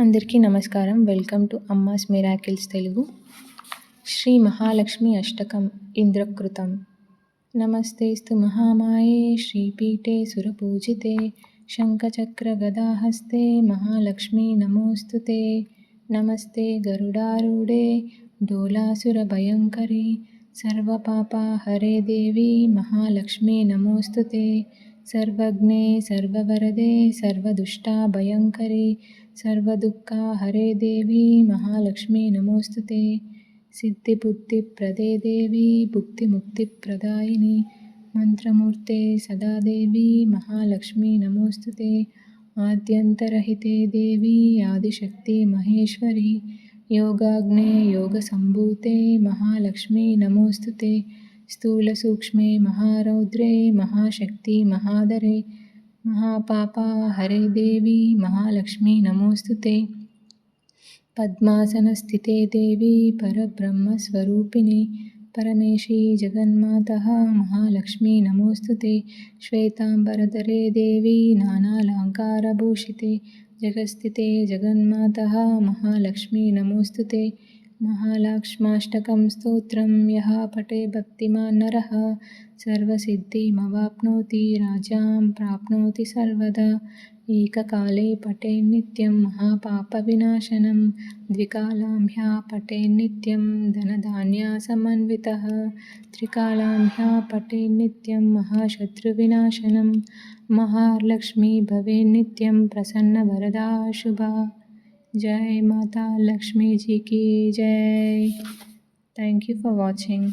అందరికీ నమస్కారం. Welcome to Amma's miracles Telugu. Shri Mahalakshmi Ashtakam ఇంద్రకృతం. నమస్తేస్తు మహామాయే శ్రీపీఠే సురపూజితే శంఖచక్ర గదాహస్తే Mahalakshmi నమోస్తుతే. నమస్తే గరుడారూఢే డోలాసురభయంకరే సర్వపాపాహరే దేవి మహాలక్ష్మి నమోస్తుతే. सर्वज्ञे सर्ववरदे सर्वदुष्टाभयङ्करे सर्वदुःखाहरे देवी महालक्ष्मी नमोऽस्तु ते सिद्धिबुद्धिप्रदे देवी भुक्तिमुक्तिप्रदायिनी मन्त्रमूर्ते सदा देवी महालक्ष्मी नमोऽस्तु ते आद्यन्तरहिते देवी आदिशक्ति महेश्वरी योगाग्ने योगसम्भूते महालक्ष्मी नमोऽस्तु ते స్థూలసూక్ష్మే మహారౌద్రే మహాశక్తి మహాదరే మహాపాపా హరే దేవి మహాలక్ష్మి నమోస్తుతే పద్మాసనస్థితే దేవి పరబ్రహ్మస్వరూపిణి పరమేశీ జగన్మాత మహాలక్ష్మి నమోస్తుతే శ్వేతాంబరధరే దేవి నానాలంకారభూషితే జగస్థితే జగన్మాత మహాలక్ష్మి నమోస్తుతే महालक्ष्माष्टकं स्तोत्रं यः पठे भक्तिमान् नरः सर्वसिद्धिमवाप्नोति राजां प्राप्नोति सर्वदा। एककाले पठेन्नित्यं महापापविनाशनं द्विकालां ह्यः पठेन्नित्यं धनधान्यसमन्वितः। त्रिकालां ह्यः पठेन्नित्यं महाशत्रुविनाशनं महालक्ष्मी भवेन्नित्यं प्रसन्नवरदा शुभा जय माता लक्ष्मी जी की जय। Thank you for watching